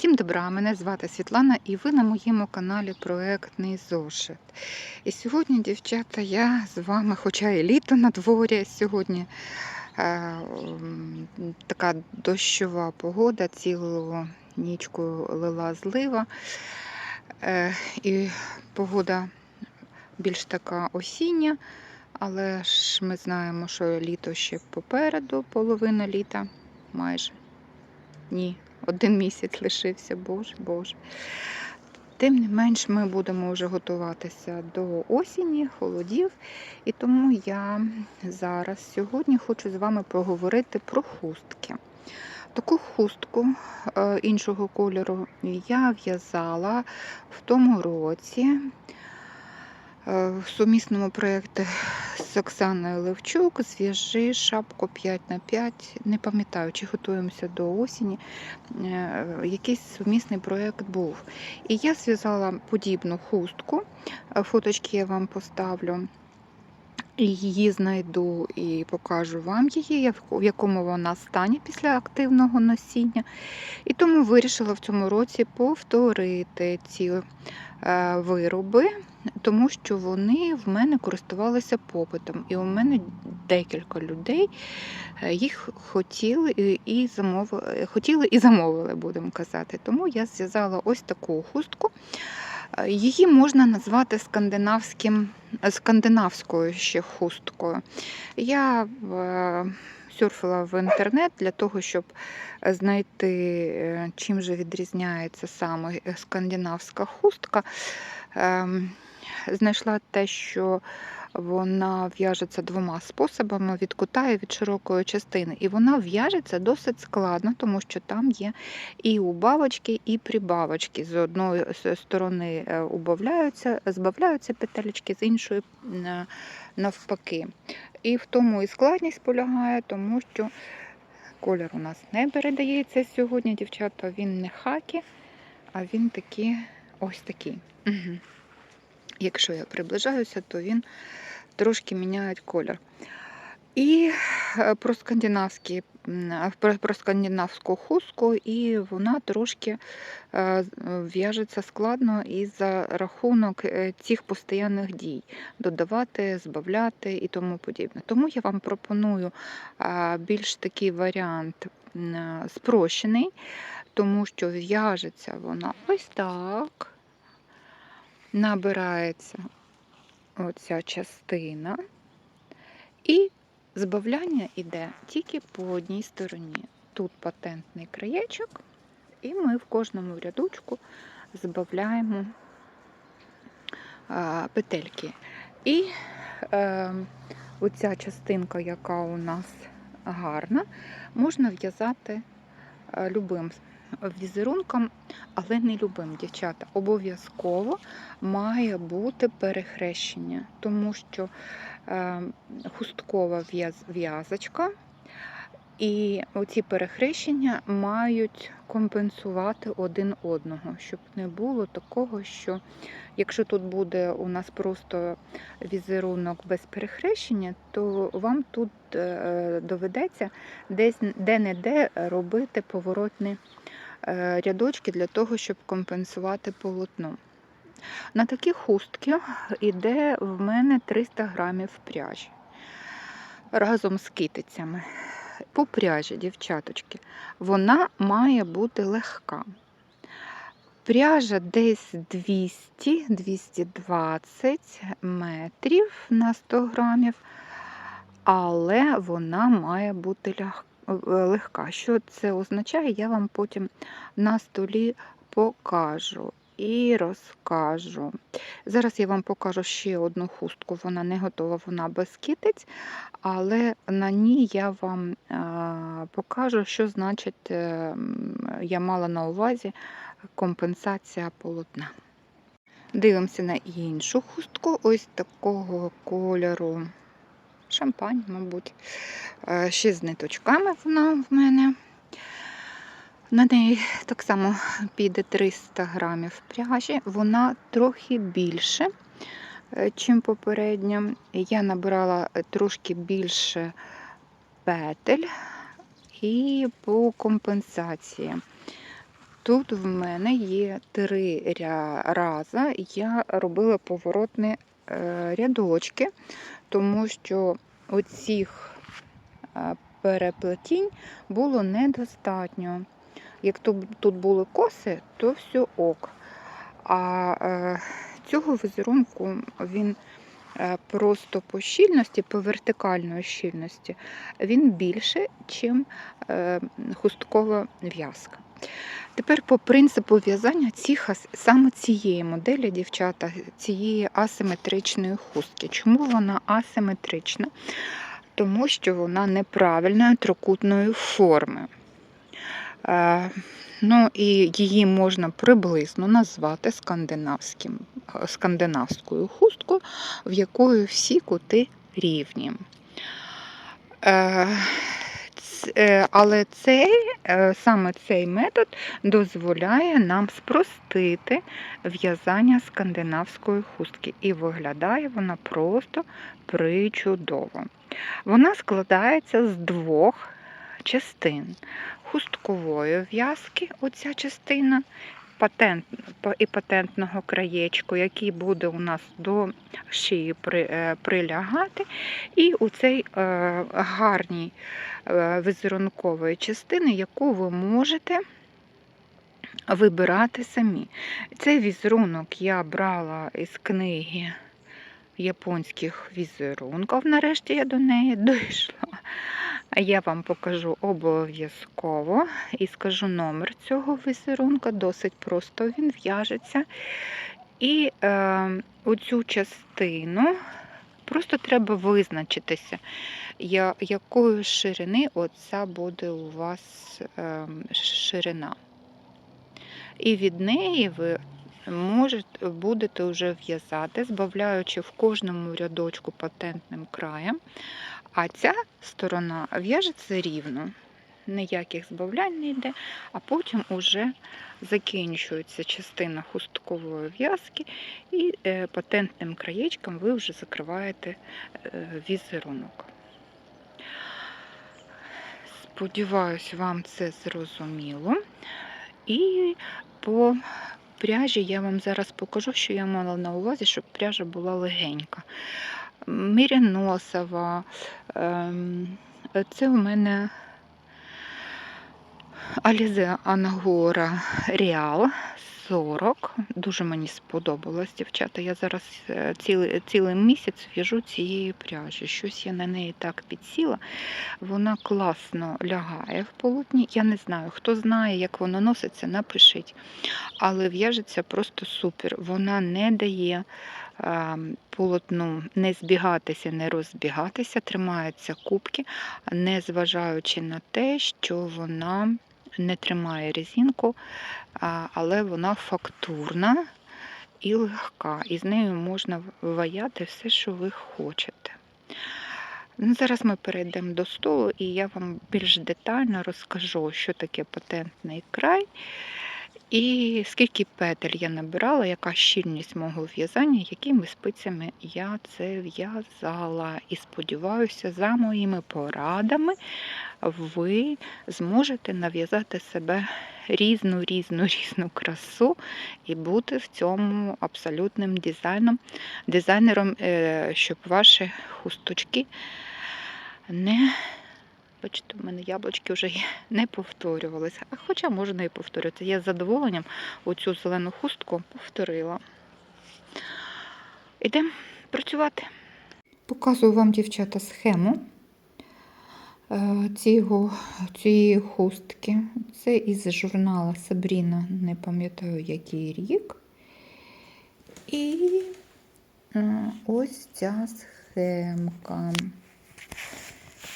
Всім добра, мене звати Світлана і ви на моєму каналі Проектний Зошит. І сьогодні, дівчата, я з вами, хоча і літо на дворі, сьогодні е, така дощова погода, цілу нічку лила злива. Е, і погода більш така осіння, але ж ми знаємо, що літо ще попереду, половина літа майже. Ні, один місяць лишився, боже, боже. Тим не менш, ми будемо вже готуватися до осені, холодів. І тому я зараз сьогодні хочу з вами поговорити про хустки. Таку хустку е, іншого кольору я в'язала в тому році в сумісному проєкті з Оксаною Левчук зв'яжи шапку 5 на 5 Не пам'ятаю, чи готуємося до осені. Е, Якийсь сумісний проєкт був. І я зв'язала подібну хустку. Е, Фоточки я вам поставлю. Її знайду і покажу вам її, в якому вона стані після активного носіння. І тому вирішила в цьому році повторити е, вироби, тому що вони в мене користувалися попитом. І у мене декілька людей е, їх хотіли і- замовили, хотіли і замовили, будемо казати. Тому я зв'язала ось таку хустку. Е, Її можна назвати скандинавським, скандинавською ще хусткою. Я е, в інтернет для того, щоб знайти, е, чим же відрізняється саме скандинавська хустка. Ем, Знайшла те, що вона в'яжеться двома способами: від кута і від широкої частини. І вона в'яжеться досить складно, тому що там є і убавочки, і прибавочки. З одної сторони е, убавляються, збавляються петелечки, з іншої е, навпаки. І в тому і складність полягає, тому що колір у нас не передається сьогодні, дівчата. Він не хакі, а він такий ось такий. Угу. Якщо я приближаюся, то він трошки міняє колір. І е, про скандинавські, про, скандинавську хустку, і вона трошки е, в'яжеться складно і за рахунок е, цих постійних дій додавати, збавляти і тому подібне. Тому я вам пропоную більш такий варіант спрощений, тому що в'яжеться вона ось так. Набирається оця частина, і збавляння йде тільки по одній стороні. Тут патентний краєчок, і ми в кожному рядочку збавляємо а, петельки. І е, оця частинка, яка у нас гарна, можна в'язати е, любим візерунком, але не любим, дівчата. Обов'язково має бути перехрещення, тому що е, хусткова в'язочка, і оці перехрещення мають компенсувати один одного, щоб не було такого, що якщо тут буде у нас просто візерунок без перехрещення, то вам тут е, доведеться десь де-не-де робити поворотні е, рядочки для того, щоб компенсувати полотно. На такі хустки йде в мене 300 грамів пряжі разом з китицями. По пряжі, дівчаточки, вона має бути легка. Пряжа десь 200-220 метрів на 100 грамів, але вона має бути е, легка. Що це означає, я вам потім на столі покажу і розкажу. Зараз я вам покажу ще одну хустку. Вона не готова, вона без китиць, але на ній я вам е, покажу, що значить, е, я мала на увазі компенсація полотна. Дивимося на іншу хустку, ось такого кольору. Шампань, мабуть. Е, Ще з ниточками вона в мене. На неї так само піде 300 грамів пряжі. Вона трохи більше, ніж попередня. Я набирала е, трошки більше петель і по компенсації. Тут в мене є три рази. Я робила поворотні е, рядочки, тому що оцих е, переплетінь було недостатньо. Як тут, були коси, то все ок. А е, цього візерунку він е, просто по щільності, по вертикальної щільності, він більше, ніж хусткова в'язка. Тепер по принципу в'язання цих, саме цієї моделі, дівчата, цієї асиметричної хустки. Чому вона асиметрична? Тому що вона неправильної трикутної форми. Е, ну і її можна приблизно назвати скандинавським, е, скандинавською хусткою, в якої всі кути рівні. Е, Але цей, е, саме цей метод дозволяє нам спростити в'язання скандинавської хустки. І виглядає вона просто причудово. Вона складається з двох частин хусткової в'язки, оця частина, патент, і патентного краєчку, який буде у нас до шиї е, прилягати, і у цей е, гарній е, візерункової частини, яку ви можете вибирати самі. Цей візерунок я брала із книги японських візерунків. Нарешті я до неї дійшла. Я вам покажу обов'язково і скажу номер цього візерунка. Досить просто він в'яжеться. І е, оцю частину просто треба визначитися, я, якої ширини оця буде у вас е, ширина. І від неї ви можете, будете вже в'язати, збавляючи в кожному рядочку патентним краєм. А ця сторона в'яжеться рівно, ніяких збавлянь не йде, а потім уже закінчується частина хусткової в'язки, і е, патентним краєчком ви вже закриваєте е, візерунок. Сподіваюсь, вам це зрозуміло. І по пряжі я вам зараз покажу, що я мала на увазі, щоб пряжа була легенька. Міряносова. ем, Це у мене Alize Ангора Реал 40. Дуже мені сподобалось, дівчата. Я зараз е, цілий, цілий місяць в'яжу цієї пряжі. Щось я на неї так підсіла. Вона класно лягає в полотні. Я не знаю, хто знає, як воно носиться, напишіть. Але в'яжеться просто супер. Вона не дає полотну не збігатися, не розбігатися, тримаються кубки, незважаючи на те, що вона не тримає резинку, але вона фактурна і легка. І з нею можна ваяти все, що ви хочете. Ну, Зараз ми перейдемо до столу, і я вам більш детально розкажу, що таке патентний край, і скільки петель я набирала, яка щільність мого в'язання, якими спицями я це в'язала. І сподіваюся, за моїми порадами ви зможете нав'язати себе різну, різну, різну красу і бути в цьому абсолютним дизайном, дизайнером, е, щоб ваші хусточки не. Бачите, в мене яблучки вже не повторювалися. Хоча можна і повторювати. Я з задоволенням оцю зелену хустку повторила. Ідемо працювати. Показую вам, дівчата, схему е, цього, цієї хустки. Це із журнала Сабріна, не пам'ятаю, який рік. І е, ось ця схемка.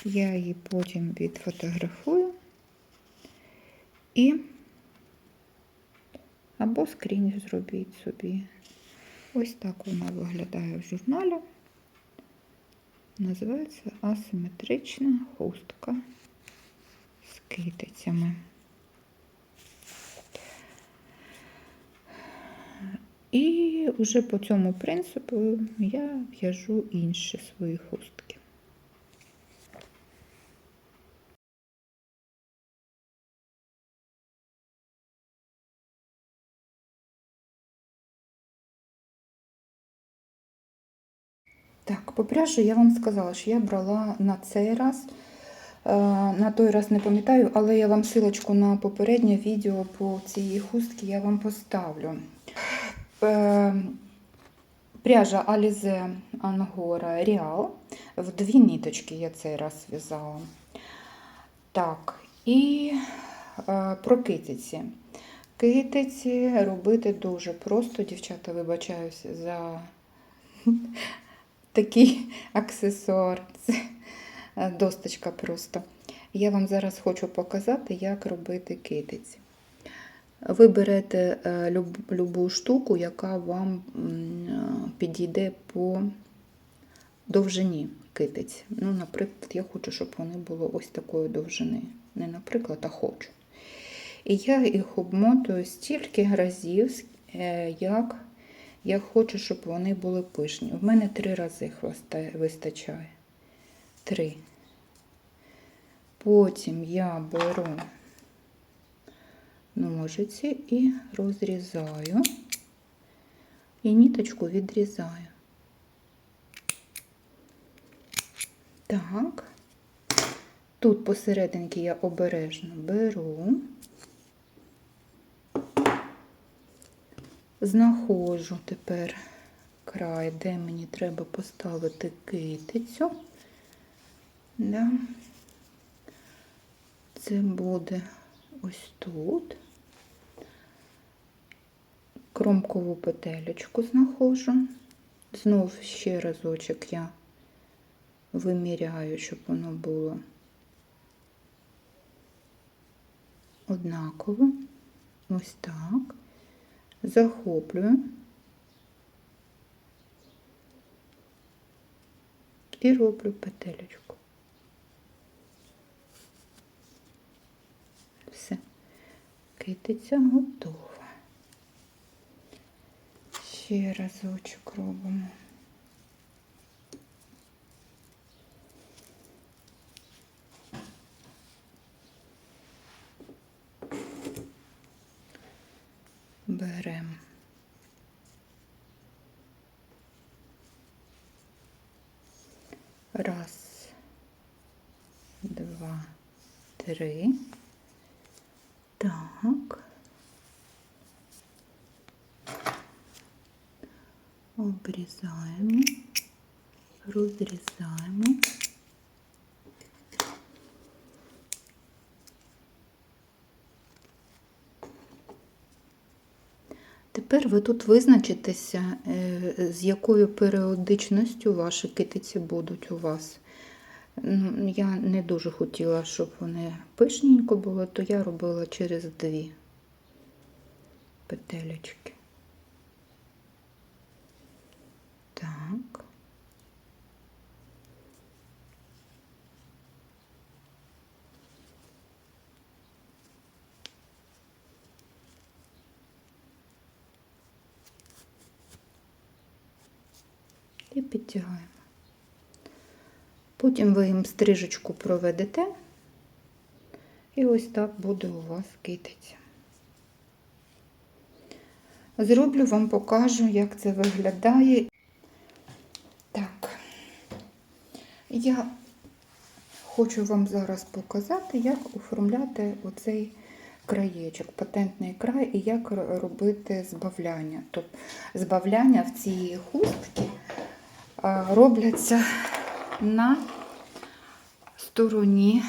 Я її потім відфотографую і або скрін зробіть собі. Ось так вона виглядає в журналі. Називається асиметрична хустка з китицями. І вже по цьому принципу я в'яжу інші свої хустки. Так, по пряжі я вам сказала, що я брала на цей раз. Е, На той раз не пам'ятаю, але я вам силочку на попереднє відео по цій хустці я вам поставлю. Е, Пряжа Alize Angora Real. В дві ниточки я цей раз в'язала. Так, і е, про китиці. Китиці робити дуже просто, дівчата, вибачаюся за такий аксесуар. Це е, досточка просто. Я вам зараз хочу показати, як робити китиці. Ви берете е, любу штуку, яка вам е, підійде по довжині китиць. Ну, наприклад, я хочу, щоб вони були ось такої довжини. Не наприклад, а хочу. І я їх обмотую стільки разів, як я хочу, щоб вони були пишні. У мене три рази вистачає. Три. Потім я беру ножиці і розрізаю, і ніточку відрізаю. Так. Тут посерединки я обережно беру, знаходжу тепер край, де мені треба поставити китицю. Да. Це буде ось тут. Кромкову петелечку знаходжу. Знов ще разочок я виміряю, щоб воно було однаково. Ось так. Захоплюю. І роблю петелечку. Все. Китиця готова. Ще разочок робимо. Беремо. Раз, два, три. Так. Обрізаємо, розрізаємо. Тепер ви тут визначитеся, е, з якою періодичністю ваші китиці будуть у вас. Ну, Я не дуже хотіла, щоб вони пишненько були, то я робила через дві петелечки. Так. І підтягаємо. Потім ви їм стрижечку проведете, і ось так буде у вас китиця. Зроблю вам покажу, як це виглядає. Так, я хочу вам зараз показати, як оформляти оцей краєчок, патентний край, і як робити збавляння. Тобто збавляння в цій хустці робляться на стороні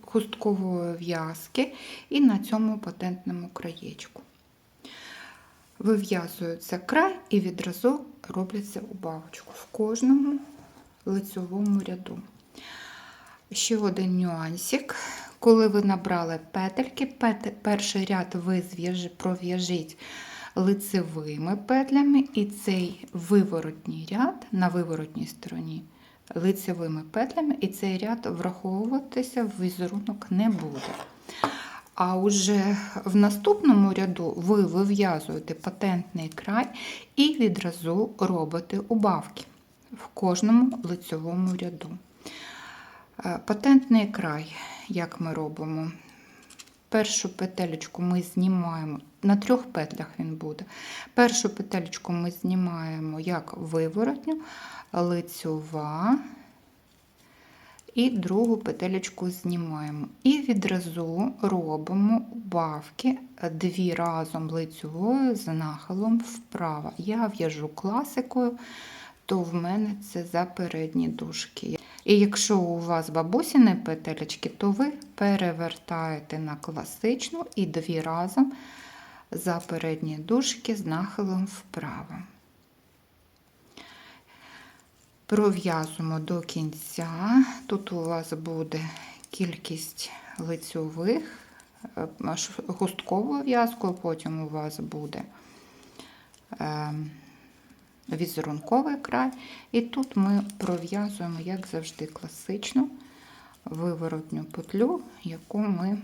хусткової в'язки і на цьому патентному краєчку. Вив'язується край і відразу робляться убавочку в кожному лицьовому ряду. Ще один нюансик. Коли ви набрали петельки, перший ряд ви пров'яжіть лицевими петлями, і цей виворотній ряд на виворотній стороні лицевими петлями, і цей ряд враховуватися в візерунок не буде. А уже в наступному ряду ви вив'язуєте патентний край і відразу робите убавки в кожному лицьовому ряду. Е, Патентний край, як ми робимо? Першу петелечку ми знімаємо, на трьох петлях він буде. Першу петелечку ми знімаємо як виворотню, лицьова, і другу петелечку знімаємо. І відразу робимо убавки дві разом лицьовою з нахилом вправо. Я в'яжу класикою, то в мене це за передні дужки. І якщо у вас бабусіни петелечки, то ви перевертаєте на класичну і дві разом за передні дужки з нахилом вправо. Пров'язуємо до кінця. Тут у вас буде кількість лицьових, е, ш- густковою в'язкою, потім у вас буде е, візерунковий край. І тут ми пров'язуємо, як завжди, класичну виворотню петлю, яку ми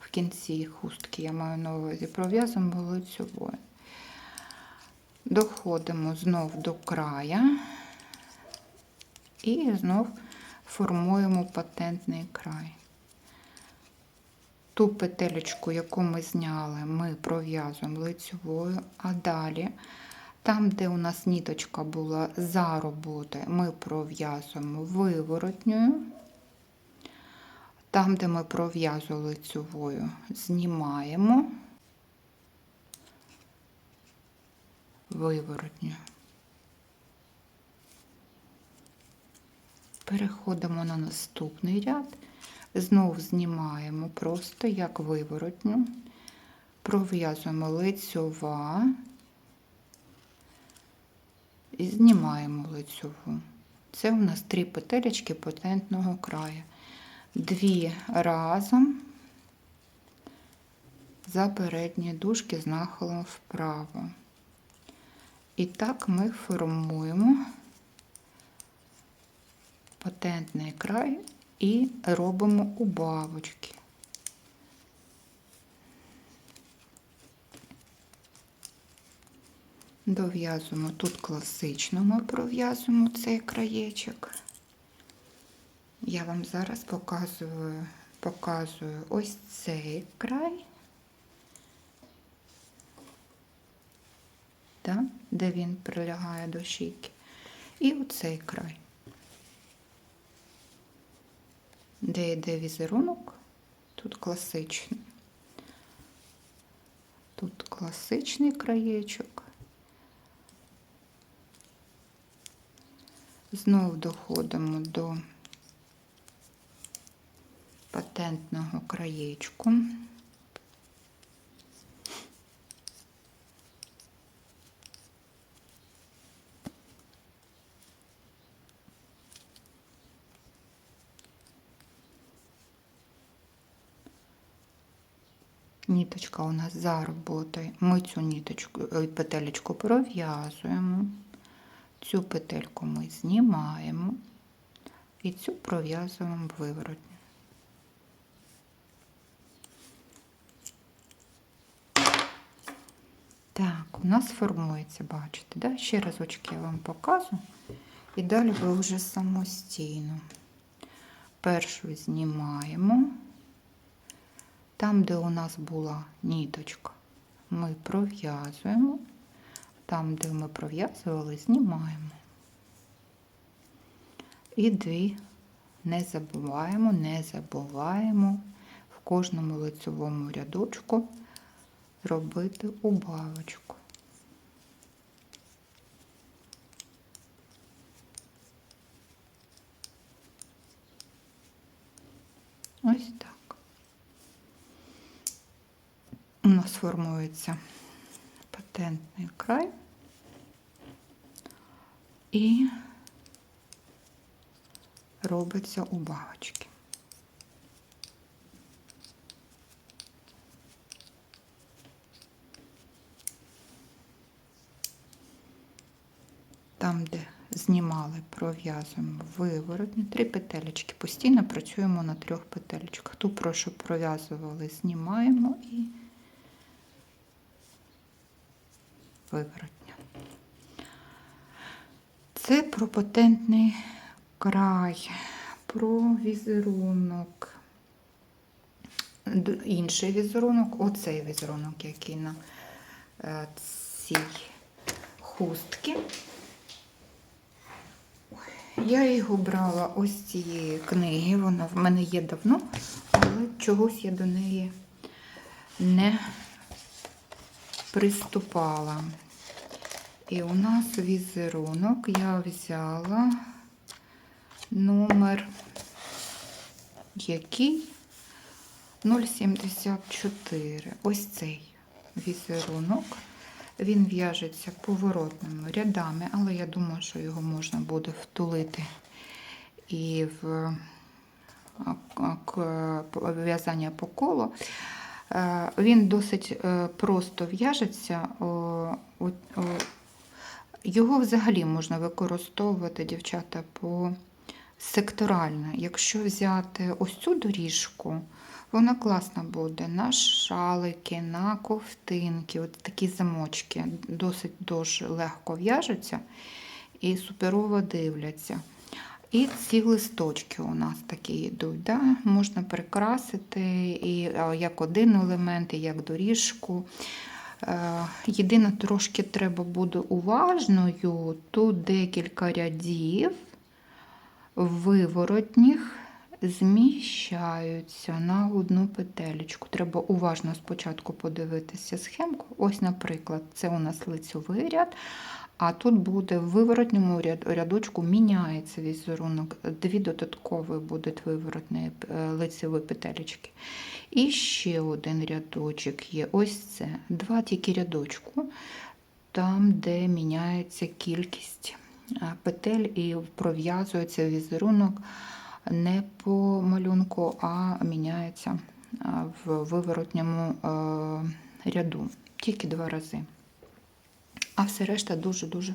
в кінці хустки, я маю на увазі, пров'язуємо лицьовою. Доходимо знов до края і знов формуємо патентний край. Ту петелечку, яку ми зняли, ми пров'язуємо лицьовою, а далі, там, де у нас ніточка була за роботи, ми пров'язуємо виворотньою. Там, де ми пров'язували лицьовою, знімаємо виворотню. Переходимо на наступний ряд, знов знімаємо просто як виворотню, пров'язуємо лицьова і знімаємо лицьову. Це у нас три петелечки патентного краю. Дві разом за передні дужки з нахилом вправо. І так ми формуємо патентний край і робимо убавочки. Дов'язуємо тут класично, ми пров'язуємо цей краєчок. Я вам зараз показую, показую ось цей край, де він прилягає до шийки, і оцей край. Де йде візерунок, тут класичний. Тут класичний краєчок. Знов доходимо до патентного краєчку. Ніточка у нас за роботою. Ми цю ніточку, ой, петелечку пров'язуємо. Цю петельку ми знімаємо і цю пров'язуємо виворотню. Так, у нас формується, бачите, да? ще разочки я вам показую. І далі ви вже самостійно. Першу знімаємо. Там, де у нас була ніточка, ми пров'язуємо. Там, де ми пров'язували, знімаємо. І дві не забуваємо, не забуваємо в кожному лицевому рядочку робити убавочку. Ось так. У нас формується патентний край і робиться убавочки. Там, де знімали, пров'язуємо виворотні, три петелечки. Постійно працюємо на трьох петелечках. Ту, про що пров'язували, знімаємо і виворотня. Це про патентний край, про візерунок. інший візерунок, оцей візерунок, який на е, цій хустці. Я його брала ось цієї книги, вона в мене є давно, але чогось я до неї не приступала. І у нас візерунок я взяла номер який 0,74. Ось цей візерунок. Він в'яжеться поворотними рядами, але я думаю, що його можна буде втулити і в в'язання по колу. Е, Він досить е, просто в'яжеться. Його взагалі можна використовувати, дівчата, по секторально. Якщо взяти ось цю доріжку, вона класна буде на шалики, на ковтинки, от такі замочки. Досить дуже легко в'яжуться і суперово дивляться. І ці листочки у нас такі йдуть. Да? Можна прикрасити і як один елемент, і як доріжку. Е, Єдине, трошки треба буде уважною. Тут декілька рядів виворотніх зміщаються на одну петелечку. Треба уважно спочатку подивитися схемку. Ось, наприклад, це у нас лицьовий ряд, а тут буде в виворотньому рядочку міняється візерунок. Дві додаткові будуть виворотні е, лицеві петелечки. І ще один рядочок є. Ось це. Два тільки рядочку, там, де міняється кількість е, петель і пров'язується візерунок не по малюнку, а міняється е, в виворотньому ряду. Тільки два рази. А все решта дуже-дуже,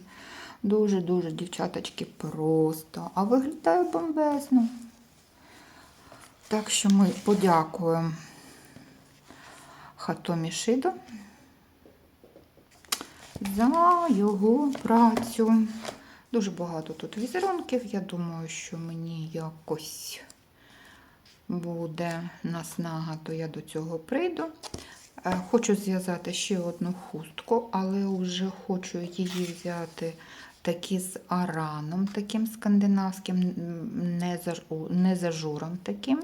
дуже-дуже, дівчаточки, просто. А виглядає бомбезно. Так що ми подякуємо Хатомі Шидо за його працю. Дуже багато тут візерунків. Я думаю, що мені якось буде наснага, то я до цього прийду. Е, Хочу зв'язати ще одну хустку, але вже хочу її взяти такі з араном, таким скандинавським, не за, не за журом таким,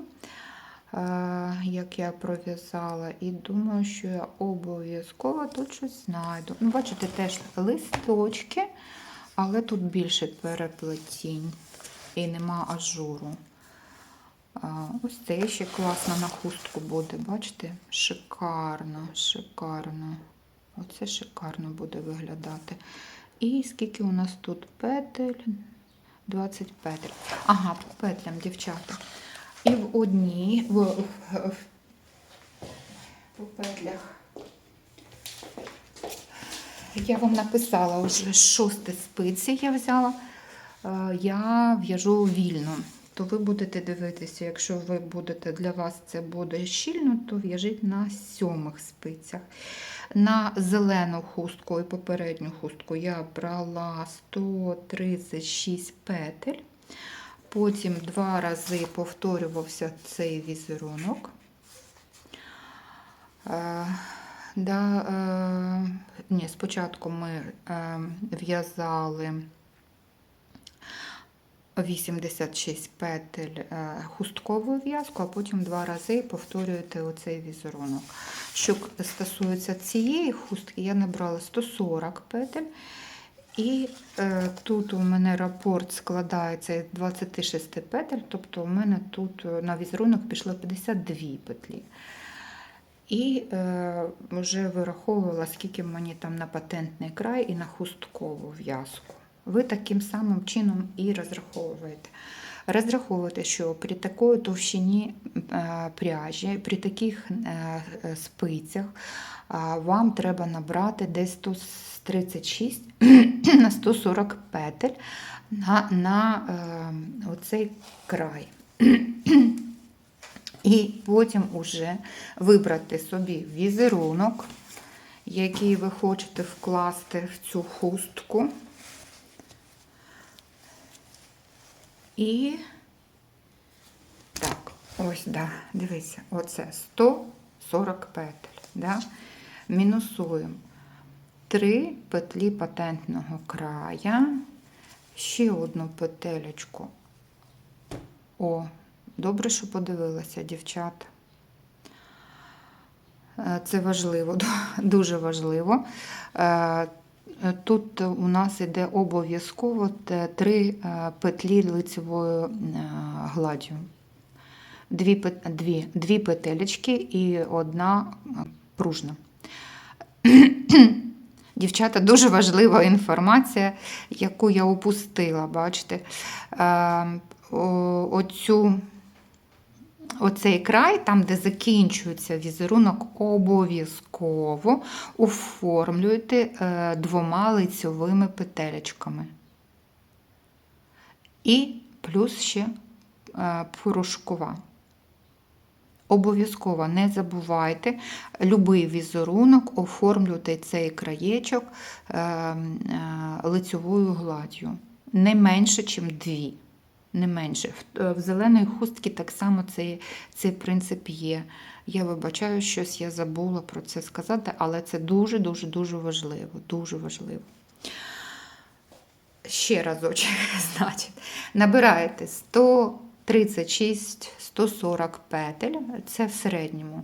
е, як я пров'язала. І думаю, що я обов'язково тут щось знайду. Ну, бачите, теж листочки, але тут більше переплетінь і нема ажуру. Ось це ще класно на хустку буде, бачите? Шикарно, шикарно. Оце шикарно буде виглядати. І скільки у нас тут петель? 20 петель. Ага, по петлям, дівчата. І в одній, в, в, в, по петлях. Я вам написала вже шосте спиці я взяла. Е, Я в'яжу вільно то ви будете дивитися, якщо ви будете для вас це буде щільно, то в'яжіть на сьомих спицях. На зелену хустку і попередню хустку я брала 136 петель. Потім два рази повторювався цей візерунок. Е, да, е, ні, спочатку ми е, в'язали 86 петель е, хусткову в'язку, а потім два рази повторюєте оцей візерунок. Що стосується цієї хустки, я набрала 140 петель. І е, тут у мене рапорт складається з 26 петель, тобто у мене тут е, на візерунок пішло 52 петлі. І е, вже вираховувала, скільки мені там на патентний край і на хусткову в'язку. Ви таким самим чином і розраховуєте. Розраховуйте, що при такої товщині е, пряжі, при таких е, спицях е, вам треба набрати десь 136 на 140 петель на, на оцей край. І потім уже вибрати собі візерунок, який ви хочете вкласти в цю хустку. І так, Ось, да, дивися, оце 140 петель. Да? Мінусуємо 3 петлі патентного края, ще одну петелечку. О, добре, що подивилася, дівчата. Е, Це важливо, дуже важливо. Е, Тут у нас йде обов'язково три е, петлі лицевою е, гладдю. Дві, дві, дві петелечки і одна пружна. Дівчата, дуже важлива інформація, яку я упустила. Бачите, оцю, оцей край, там, де закінчується візерунок, обов'язково оформлюйте е, двома лицьовими петелечками. І плюс ще е, порошкова. Обов'язково не забувайте, любий візерунок оформлюйте цей краєчок е, е, лицьовою гладдю. Не менше, ніж дві. Не менше. В, е, зеленої хустки так само цей, цей принцип є. Я вибачаю, щось я забула про це сказати, але це дуже-дуже дуже важливо. Дуже важливо. Ще разочок, значить, набираєте 136-140 петель, це в середньому.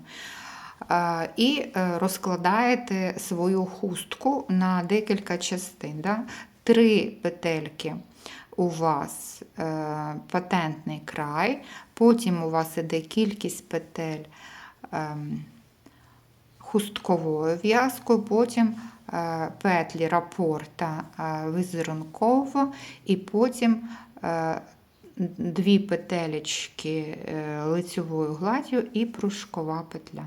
І е, розкладаєте свою хустку на декілька частин. Да? Три петельки у вас е, патентний край, потім у вас іде кількість петель ем, хустковою в'язкою, потім е, петлі рапорта е, візерунково, і потім е, дві петелечки е, лицевою гладдю і пружкова петля.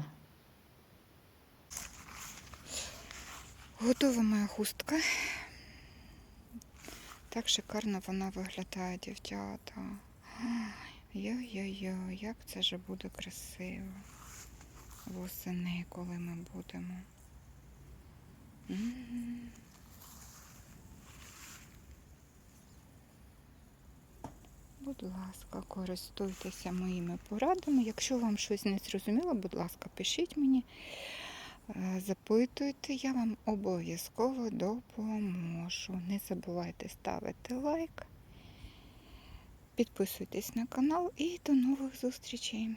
Готова моя хустка. Так шикарно вона виглядає, дівчата. Йо-йо-йо, як це ж буде красиво восени, коли ми будемо. Будь ласка, користуйтеся моїми порадами. Якщо вам щось не зрозуміло, будь ласка, пишіть мені, запитуйте, я вам обов'язково допоможу. Не забувайте ставити лайк, підписуйтесь на канал і до нових зустрічей.